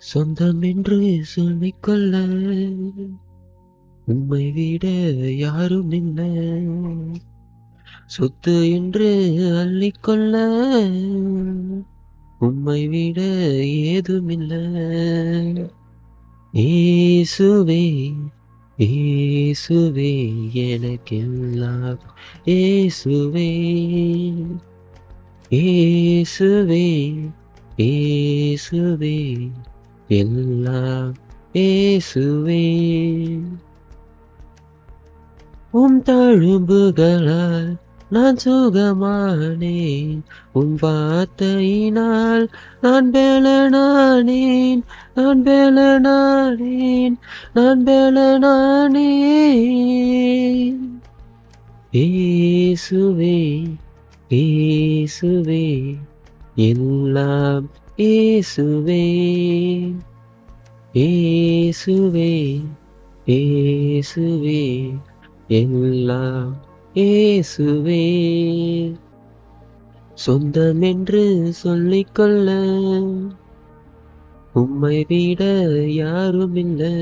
சொந்தம் என்று சொல்லிக்கொள்ள உண்மை விட யாரும் இல்லை சொத்து என்று அள்ளிக்கொள்ள உண்மை விட ஏதுமில்லை. ஏசுவே ஏசுவே எனக்கெல்லாம் ஏசுவே. ஏசுவே ஏசுவே எல்லாம் இயேசுவே உம் தழும்புகளால் நான் சுகமானேன். உம் வார்த்தையினால் நான் பெலனானேன். நான் பெலனானேன். நான் பெலனானேன். இயேசுவே இயேசுவே எல்லாம் இயேசுவே இயேசுவே இயேசுவே எல்லாம் இயேசுவே. சொந்தம் என்று சொல்லிக்கொள்ள உம்மை விட யாரும் இல்லை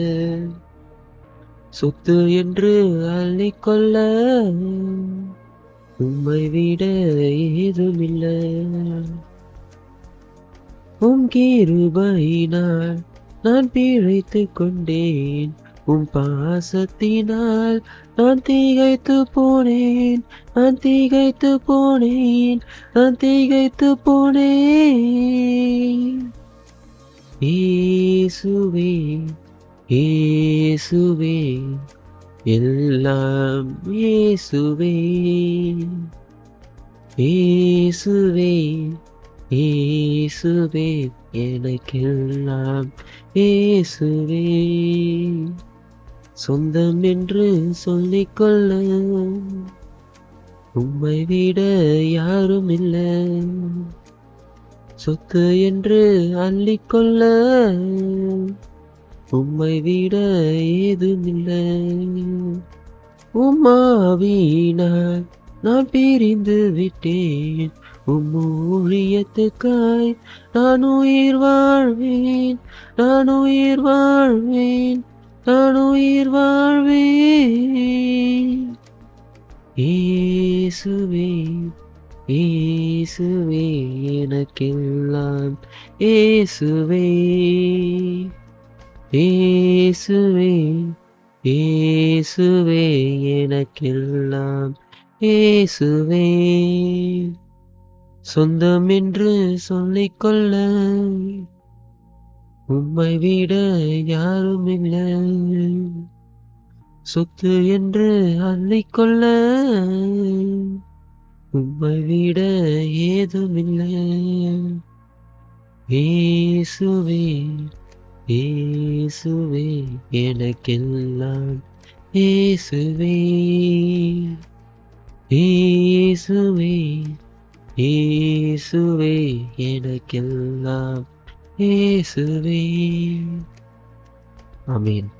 சொத்து என்று அள்ளிக்கொள்ள உம்மை விட ஏதுமில்லை. உம் கிருபையினால் நான் பிழைத்து கொண்டேன். உம் பாசத்தினால் நான் திகைத்து போனேன். நான் திகைத்து போனேன். நான் திகைத்து போனேன். ஏசுவே ஏசுவே எல்லாம் ஏசுவே. ஏசுவே இயேசுவே எனக்கெல்லாம் இயேசுவே சொந்தம் என்று சொல்லிக்கொள்ள உம்மை விட யாரும் இல்லை சொத்து என்று அள்ளிக்கொள்ள உம்மை விட ஏதுமில்லை. உம்மாவினால் நான் பிரிந்து விட்டேன். உம் ஊழியத்துக்காய் நான் உயிர் வாழ்வேன். நான் உயிர் வாழ்வேன். நான் உயிர் வாழ்வேன். இயேசுவே இயேசுவே எனக்கெல்லாம் இயேசுவே. இயேசுவே இயேசுவே எனக்கெல்லாம் இயேசுவே. சொந்தம் என்று சொல்லிக்கொள்ள உம்மை விட யாரும் இல்லை சொத்து என்று அள்ளிக்கொள்ள உம்மை விட ஏதும் இல்லை ஏசுவே ஏசுவே எனக்கெல்லாம் ஏசுவே ஏசுவே இயேசுவே எனக்கெல்லாம் இயேசுவே. அமீன்